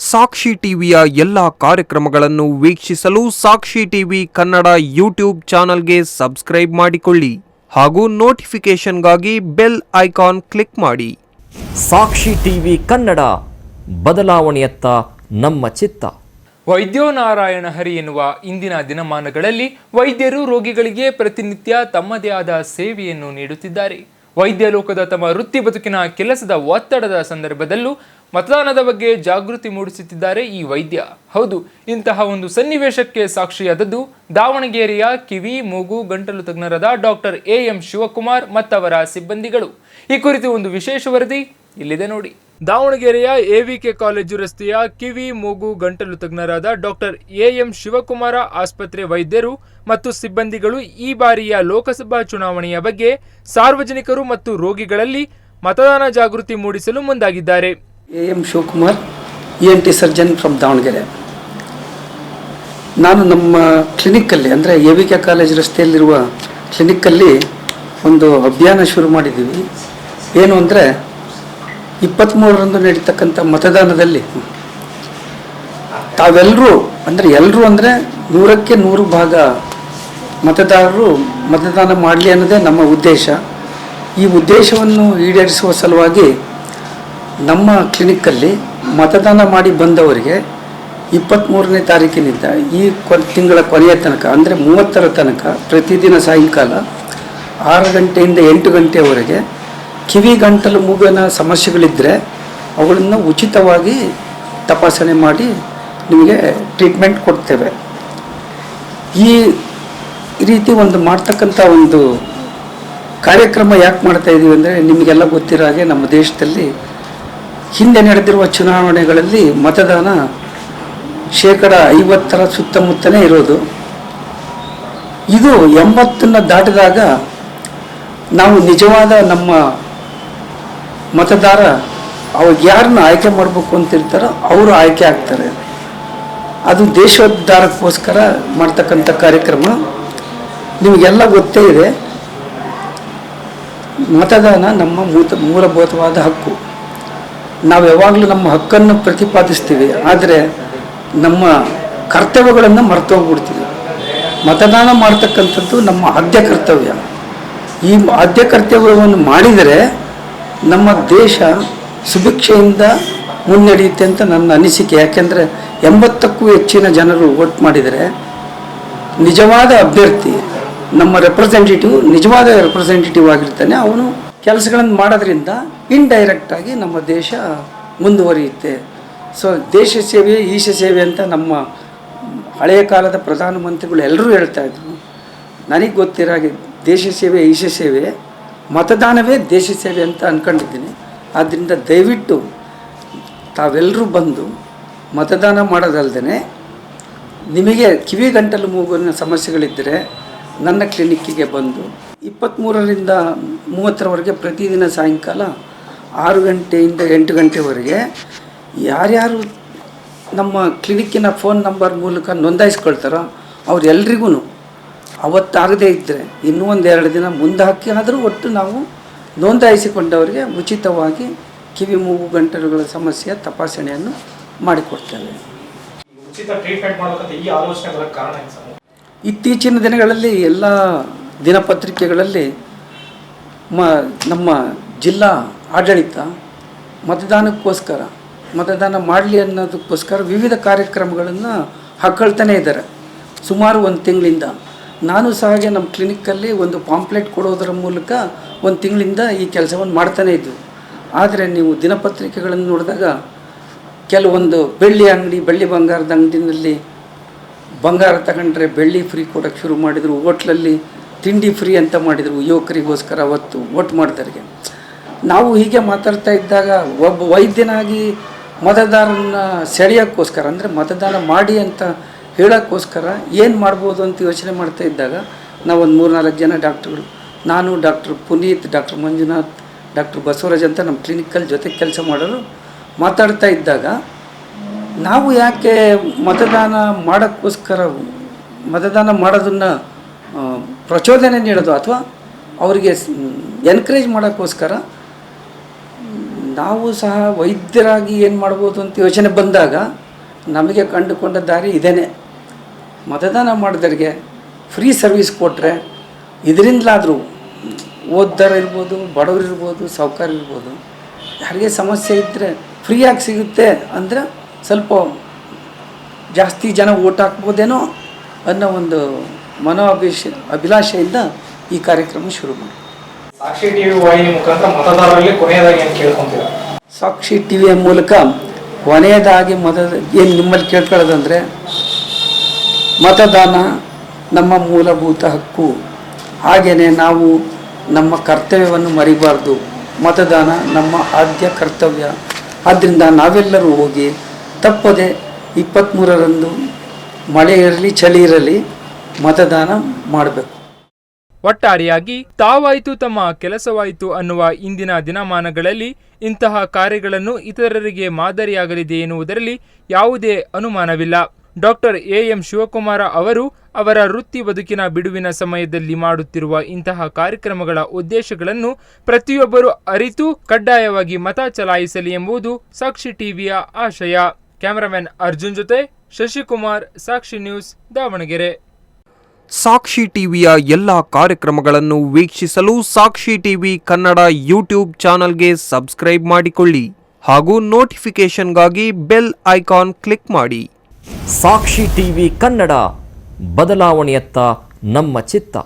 ಸಾಕ್ಷಿ ಟಿವಿಯ ಎಲ್ಲ ಕಾರ್ಯಕ್ರಮಗಳನ್ನು ವೀಕ್ಷಿಸಲು ಸಾಕ್ಷಿ ಟಿವಿ ಕನ್ನಡ ಯೂಟ್ಯೂಬ್ ಚಾನಲ್ಗೆ ಸಬ್ಸ್ಕ್ರೈಬ್ ಮಾಡಿಕೊಳ್ಳಿ ಹಾಗೂ ನೋಟಿಫಿಕೇಷನ್ಗಾಗಿ ಬೆಲ್ ಐಕಾನ್ ಕ್ಲಿಕ್ ಮಾಡಿ. ಸಾಕ್ಷಿ ಟಿವಿ ಕನ್ನಡ ಬದಲಾವಣೆಯತ್ತ ನಮ್ಮ ಚಿತ್ತ. ವೈದ್ಯೋ ನಾರಾಯಣ ಹರಿ ಎನ್ನುವ ಇಂದಿನ ದಿನಮಾನಗಳಲ್ಲಿ ವೈದ್ಯರು ರೋಗಿಗಳಿಗೆ ಪ್ರತಿನಿತ್ಯ ತಮ್ಮದೇ ಆದ ಸೇವೆಯನ್ನು ನೀಡುತ್ತಿದ್ದಾರೆ. ವೈದ್ಯ ಲೋಕದ ತಮ್ಮ ವೃತ್ತಿ ಬದುಕಿನ ಕೆಲಸದ ಒತ್ತಡದ ಸಂದರ್ಭದಲ್ಲೂ ಮತದಾನದ ಬಗ್ಗೆ ಜಾಗೃತಿ ಮೂಡಿಸುತ್ತಿದ್ದಾರೆ ಈ ವೈದ್ಯ. ಹೌದು, ಇಂತಹ ಒಂದು ಸನ್ನಿವೇಶಕ್ಕೆ ಸಾಕ್ಷಿಯಾದದ್ದು ದಾವಣಗೆರೆಯ ಕಿವಿ, ಮೂಗು, ಗಂಟಲು ತಜ್ಞರಾದ ಡಾಕ್ಟರ್ ಎ ಎಂ ಶಿವಕುಮಾರ್ ಮತ್ತವರ ಸಿಬ್ಬಂದಿಗಳು. ಈ ಕುರಿತು ಒಂದು ವಿಶೇಷ ವರದಿ ಇಲ್ಲಿದೆ ನೋಡಿ. ದಾವಣಗೆರೆಯ ಎವಿಕೆ ಕಾಲೇಜು ರಸ್ತೆಯ ಕಿವಿ, ಮೂಗು, ಗಂಟಲು ತಜ್ಞರಾದ ಡಾಕ್ಟರ್ ಎಎಂ ಶಿವಕುಮಾರ ಆಸ್ಪತ್ರೆ ವೈದ್ಯರು ಮತ್ತು ಸಿಬ್ಬಂದಿಗಳು ಈ ಬಾರಿಯ ಲೋಕಸಭಾ ಚುನಾವಣೆಯ ಬಗ್ಗೆ ಸಾರ್ವಜನಿಕರು ಮತ್ತು ರೋಗಿಗಳಲ್ಲಿ ಮತದಾನ ಜಾಗೃತಿ ಮೂಡಿಸಲು ಮುಂದಾಗಿದ್ದಾರೆ. A M Shivakumar N T surgeon from Davanagere. ನಾನು ನಮ್ಮ ಕ್ಲಿನಿಕ್ಕಲ್ಲಿ ಅಂದರೆ ಎ ವಿ ಕೆ ಕಾಲೇಜ್ ರಸ್ತೆಯಲ್ಲಿರುವ ಕ್ಲಿನಿಕ್ಕಲ್ಲಿ ಒಂದು ಅಭಿಯಾನ ಶುರು ಮಾಡಿದ್ದೀವಿ. ಏನು ಅಂದರೆ ಇಪ್ಪತ್ತ್ಮೂರರಂದು ನಡೀತಕ್ಕಂಥ ಮತದಾನದಲ್ಲಿ ತಾವೆಲ್ಲರೂ ಅಂದರೆ ಎಲ್ಲರೂ ಅಂದರೆ ನೂರಕ್ಕೆ ನೂರು ಭಾಗ ಮತದಾರರು ಮತದಾನ ಮಾಡಲಿ ಅನ್ನೋದೇ ನಮ್ಮ ಉದ್ದೇಶ. ಈ ಉದ್ದೇಶವನ್ನು ಈಡೇರಿಸುವ ಸಲುವಾಗಿ ನಮ್ಮ ಕ್ಲಿನಿಕ್ಕಲ್ಲಿ ಮತದಾನ ಮಾಡಿ ಬಂದವರಿಗೆ ಇಪ್ಪತ್ತ್ಮೂರನೇ ತಾರೀಕಿನಿಂದ ಈ ಕೊ ತಿಂಗಳ ಕೊನೆಯ ತನಕ, ಅಂದರೆ ಮೂವತ್ತರ ತನಕ ಪ್ರತಿದಿನ ಸಾಯಂಕಾಲ ಆರು ಗಂಟೆಯಿಂದ ಎಂಟು ಗಂಟೆಯವರೆಗೆ ಕಿವಿ ಗಂಟಲು ಮೂಗಿನ ಸಮಸ್ಯೆಗಳಿದ್ದರೆ ಅವುಗಳನ್ನು ಉಚಿತವಾಗಿ ತಪಾಸಣೆ ಮಾಡಿ ನಿಮಗೆ ಟ್ರೀಟ್ಮೆಂಟ್ ಕೊಡ್ತೇವೆ. ಈ ರೀತಿ ಒಂದು ಮಾಡ್ತಕ್ಕಂಥ ಒಂದು ಕಾರ್ಯಕ್ರಮ ಯಾಕೆ ಮಾಡ್ತಾ ಇದ್ದೀವಿ ಅಂದರೆ ನಿಮಗೆಲ್ಲ ಗೊತ್ತಿರೋ ಹಾಗೆ ನಮ್ಮ ದೇಶದಲ್ಲಿ ಹಿಂದೆ ನಡೆದಿರುವ ಚುನಾವಣೆಗಳಲ್ಲಿ ಮತದಾನ ಶೇಕಡ ಐವತ್ತರ ಸುತ್ತಮುತ್ತಲೇ ಇರೋದು. ಇದು ಎಂಬತ್ತನ್ನು ದಾಟಿದಾಗ ನಾವು ನಿಜವಾದ ನಮ್ಮ ಮತದಾರ ಅವಾಗ ಯಾರನ್ನ ಆಯ್ಕೆ ಮಾಡಬೇಕು ಅಂತಿರ್ತಾರೋ ಅವರು ಆಯ್ಕೆ ಆಗ್ತಾರೆ. ಅದು ದೇಶೋದ್ಧಾರಕ್ಕೋಸ್ಕರ ಮಾಡ್ತಕ್ಕಂಥ ಕಾರ್ಯಕ್ರಮ. ನಿಮಗೆಲ್ಲ ಗೊತ್ತೇ ಇದೆ. ಮತದಾನ ನಮ್ಮ ಮೂತ, ಮೂಲಭೂತವಾದ ಹಕ್ಕು. ನಾವು ಯಾವಾಗಲೂ ನಮ್ಮ ಹಕ್ಕನ್ನು ಪ್ರತಿಪಾದಿಸ್ತೀವಿ, ಆದರೆ ನಮ್ಮ ಕರ್ತವ್ಯಗಳನ್ನು ಮರೆತು ಹೋಗ್ಬಿಡ್ತೀವಿ ಮತದಾನ ಮಾಡ್ತಕ್ಕಂಥದ್ದು ನಮ್ಮ ಆದ್ಯ ಕರ್ತವ್ಯ. ಈ ಆದ್ಯ ಕರ್ತವ್ಯವನ್ನು ಮಾಡಿದರೆ ನಮ್ಮ ದೇಶ ಸುಭಿಕ್ಷೆಯಿಂದ ಮುನ್ನಡೆಯುತ್ತೆ ಅಂತ ನನ್ನ ಅನಿಸಿಕೆ. ಯಾಕೆಂದರೆ ಎಂಬತ್ತಕ್ಕೂ ಹೆಚ್ಚಿನ ಜನರು ವೋಟ್ ಮಾಡಿದರೆ ನಿಜವಾದ ಅಭ್ಯರ್ಥಿ ನಮ್ಮ ರೆಪ್ರೆಸೆಂಟೇಟಿವ್ ನಿಜವಾದ ರೆಪ್ರೆಸೆಂಟೇಟಿವ್ ಆಗಿರ್ತಾನೆ. ಅವನು ಕೆಲಸಗಳನ್ನು ಮಾಡೋದ್ರಿಂದ ಇನ್ಡೈರೆಕ್ಟ್ ಆಗಿ ನಮ್ಮ ದೇಶ ಮುಂದುವರಿಯುತ್ತೆ. ಸೊ ದೇಶ ಸೇವೆ, ಈಶ ಸೇವೆ ಅಂತ ನಮ್ಮ ಹಳೆಯ ಕಾಲದ ಪ್ರಧಾನಮಂತ್ರಿಗಳು ಎಲ್ಲರೂ ಹೇಳ್ತಾ ಇದ್ರು. ನನಗೆ ಗೊತ್ತಿರೋ ಹಾಗೆ ದೇಶ ಸೇವೆ, ಈಶ ಸೇವೆ ಮತದಾನವೇ ದೇಶ ಸೇವೆ ಅಂತ ಅಂದ್ಕೊಂಡಿದ್ದೀನಿ ಆದ್ದರಿಂದ ದಯವಿಟ್ಟು ತಾವೆಲ್ಲರೂ ಬಂದು ಮತದಾನ ಮಾಡೋದಲ್ದೇ ನಿಮಗೆ ಕಿವಿ ಗಂಟಲು ಮೂಗಿನ ಸಮಸ್ಯೆಗಳಿದ್ದರೆ ನನ್ನ ಕ್ಲಿನಿಕ್ಕಿಗೆ ಬಂದು ಇಪ್ಪತ್ತ್ಮೂರರಿಂದ ಮೂವತ್ತರವರೆಗೆ ಪ್ರತಿದಿನ ಸಾಯಂಕಾಲ ಆರು ಗಂಟೆಯಿಂದ ಎಂಟು ಗಂಟೆವರೆಗೆ ಯಾರ್ಯಾರು ನಮ್ಮ ಕ್ಲಿನಿಕ್ಕಿನ ಫೋನ್ ನಂಬರ್ ಮೂಲಕ ನೋಂದಾಯಿಸ್ಕೊಳ್ತಾರೋ ಅವ್ರೆಲ್ರಿಗೂ ಅವತ್ತಾಗದೇ ಇದ್ದರೆ ಇನ್ನೂ ಒಂದು ಎರಡು ದಿನ ಮುಂದೆ ಹಾಕಿ ಆದರೂ ಒಟ್ಟು ನಾವು ನೋಂದಾಯಿಸಿಕೊಂಡವರಿಗೆ ಉಚಿತವಾಗಿ ಕಿವಿ ಮೂಗು ಗಂಟಲುಗಳ ಸಮಸ್ಯೆ ತಪಾಸಣೆಯನ್ನು ಮಾಡಿಕೊಡ್ತೇವೆ. ಇತ್ತೀಚಿನ ದಿನಗಳಲ್ಲಿ ಎಲ್ಲ ದಿನಪತ್ರಿಕೆಗಳಲ್ಲಿ ಮ ನಮ್ಮ ಜಿಲ್ಲಾ ಆಡಳಿತ ಮತದಾನಕ್ಕೋಸ್ಕರ ಮತದಾನ ಮಾಡಲಿ ಅನ್ನೋದಕ್ಕೋಸ್ಕರ ವಿವಿಧ ಕಾರ್ಯಕ್ರಮಗಳನ್ನು ಹಾಕೊಳ್ತಾನೆ ಇದ್ದಾರೆ. ಸುಮಾರು ಒಂದು ತಿಂಗಳಿಂದ ನಾನು ಸಹ ಹಾಗೆ ನಮ್ಮ ಕ್ಲಿನಿಕ್ಕಲ್ಲಿ ಒಂದು ಪಾಂಪ್ಲೆಟ್ ಕೊಡೋದರ ಮೂಲಕ ಒಂದು ತಿಂಗಳಿಂದ ಈ ಕೆಲಸವನ್ನು ಮಾಡ್ತಾನೆ ಇದ್ವು. ಆದರೆ ನೀವು ದಿನಪತ್ರಿಕೆಗಳನ್ನು ನೋಡಿದಾಗ ಕೆಲವೊಂದು ಬೆಳ್ಳಿ ಅಂಗಡಿ, ಬೆಳ್ಳಿ ಬಂಗಾರದ ಅಂಗಡಿನಲ್ಲಿ ಬಂಗಾರ ತಗೊಂಡ್ರೆ ಬೆಳ್ಳಿ ಫ್ರೀ ಕೊಡೋಕ್ಕೆ ಶುರು ಮಾಡಿದರು, ಹೋಟ್ಲಲ್ಲಿ ತಿಂಡಿ ಫ್ರೀ ಅಂತ ಮಾಡಿದರು, ಯುವಕರಿಗೋಸ್ಕರ ಅವತ್ತು ಓಟ್ ಮಾಡಿದವ್ರಿಗೆ ನಾವು ಹೀಗೆ ಮಾತಾಡ್ತಾ ಇದ್ದಾಗ ಒಬ್ಬ ವೈದ್ಯನಾಗಿ ಮತದಾರನ ಸೆಳೆಯೋಕ್ಕೋಸ್ಕರ, ಅಂದರೆ ಮತದಾನ ಮಾಡಿ ಅಂತ ಹೇಳೋಕ್ಕೋಸ್ಕರ ಏನು ಮಾಡ್ಬೋದು ಅಂತ ಯೋಚನೆ ಮಾಡ್ತಾ ಇದ್ದಾಗ ನಾವು ಒಂದು ಮೂರ್ನಾಲ್ಕು ಜನ ಡಾಕ್ಟ್ರುಗಳು. ನಾನು doctor Puneeth, doctor Manjunath, doctor Basavaraj ಅಂತ ನಮ್ಮ ಕ್ಲಿನಿಕಲ್ ಜೊತೆ ಕೆಲಸ ಮಾಡೋರು ಮಾತಾಡ್ತಾ ಇದ್ದಾಗ ನಾವು ಯಾಕೆ ಮತದಾನ ಮಾಡೋಕ್ಕೋಸ್ಕರ ಮತದಾನ ಮಾಡೋದನ್ನು ಪ್ರಚೋದನೆ ನೀಡೋದು ಅಥವಾ ಅವರಿಗೆ ಎನ್ಕರೇಜ್ ಮಾಡೋಕ್ಕೋಸ್ಕರ ನಾವು ಸಹ ವೈದ್ಯರಾಗಿ ಏನು ಮಾಡ್ಬೋದು ಅಂತ ಯೋಚನೆ ಬಂದಾಗ ನಮಗೆ ಕಂಡುಕೊಂಡ ದಾರಿ ಇದೇನೆ. ಮತದಾನ ಮಾಡಿದವ್ರಿಗೆ ಫ್ರೀ ಸರ್ವಿಸ್ ಕೊಟ್ಟರೆ ಇದರಿಂದಲಾದರೂ ಓದ್ದವ್ರು ಇರ್ಬೋದು ಬಡವ್ರು ಇರ್ಬೋದು ಸಾವುಕಾರ ಇರ್ಬೋದು ಯಾರಿಗೆ ಸಮಸ್ಯೆ ಇದ್ದರೆ ಫ್ರೀಯಾಗಿ ಸಿಗುತ್ತೆ ಅಂದರೆ ಸ್ವಲ್ಪ ಜಾಸ್ತಿ ಜನ ಓಟ್ ಹಾಕ್ಬೋದೇನೋ ಅನ್ನೋ ಒಂದು ಮನೋಭಿಷ ಅಭಿಲಾಷೆಯಿಂದ ಈ ಕಾರ್ಯಕ್ರಮ ಶುರು ಮಾಡಿ. ಸಾಕ್ಷಿ ಟಿವಿ ವಾಹಿನಿ ಮುಖಾಂತರ ಮತದಾರರಲ್ಲಿ ಕೊನೆಯದಾಗಿ ಏನು ಕೇಳ್ಕೊಂತೀರಾ? ಸಾಕ್ಷಿ ಟಿ ವಿಯ ಮೂಲಕ ಕೊನೆಯದಾಗಿ ಮತ ಏನು ನಿಮ್ಮಲ್ಲಿ ಕೇಳ್ಕೊಳ್ಳೋದಂದರೆ ಮತದಾನ ನಮ್ಮ ಮೂಲಭೂತ ಹಕ್ಕು. ಹಾಗೆಯೇ ನಾವು ನಮ್ಮ ಕರ್ತವ್ಯವನ್ನು ಮರಿಬಾರ್ದು. ಮತದಾನ ನಮ್ಮ ಆದ್ಯ ಕರ್ತವ್ಯ. ಆದ್ದರಿಂದ ನಾವೆಲ್ಲರೂ ಹೋಗಿ ತಪ್ಪದೆ ಇಪ್ಪತ್ತ್ಮೂರರಂದು ಮಳೆ ಇರಲಿ, ಚಳಿ ಇರಲಿ ಮತದಾನ ಮಾಡಬೇಕು. ಒಟ್ಟಾರೆಯಾಗಿ ತಾವಾಯಿತು ತಮ್ಮ ಕೆಲಸವಾಯಿತು ಅನ್ನುವ ಇಂದಿನ ದಿನಮಾನಗಳಲ್ಲಿ ಇಂತಹ ಕಾರ್ಯಗಳನ್ನು ಇತರರಿಗೆ ಮಾದರಿಯಾಗಲಿದೆ ಎನ್ನುವುದರಲ್ಲಿ ಯಾವುದೇ ಅನುಮಾನವಿಲ್ಲ. ಡಾಕ್ಟರ್ ಎ ಎಂ ಶಿವಕುಮಾರ ಅವರು ಅವರ ವೃತ್ತಿ ಬದುಕಿನ ಬಿಡುವಿನ ಸಮಯದಲ್ಲಿ ಮಾಡುತ್ತಿರುವ ಇಂತಹ ಕಾರ್ಯಕ್ರಮಗಳ ಉದ್ದೇಶಗಳನ್ನು ಪ್ರತಿಯೊಬ್ಬರು ಅರಿತು ಕಡ್ಡಾಯವಾಗಿ ಮತ ಚಲಾಯಿಸಲಿ ಎಂಬುದು ಸಾಕ್ಷಿ ಟಿವಿಯ ಆಶಯ. ಕ್ಯಾಮರಾಮನ್ ಅರ್ಜುನ್ ಜೊತೆ ಶಶಿಕುಮಾರ್, ಸಾಕ್ಷಿ ನ್ಯೂಸ್, ದಾವಣಗೆರೆ. ಸಾಕ್ಷಿ ಟಿವಿಯ ಎಲ್ಲ ಕಾರ್ಯಕ್ರಮಗಳನ್ನು ವೀಕ್ಷಿಸಲು ಸಾಕ್ಷಿ ಟಿವಿ ಕನ್ನಡ ಯೂಟ್ಯೂಬ್ ಚಾನಲ್ಗೆ ಸಬ್ಸ್ಕ್ರೈಬ್ ಮಾಡಿಕೊಳ್ಳಿ ಹಾಗೂ ನೋಟಿಫಿಕೇಷನ್ಗಾಗಿ ಬೆಲ್ ಐಕಾನ್ ಕ್ಲಿಕ್ ಮಾಡಿ. ಸಾಕ್ಷಿ ಟಿವಿ ಕನ್ನಡ ಬದಲಾವಣೆಯತ್ತ ನಮ್ಮ ಚಿತ್ತ.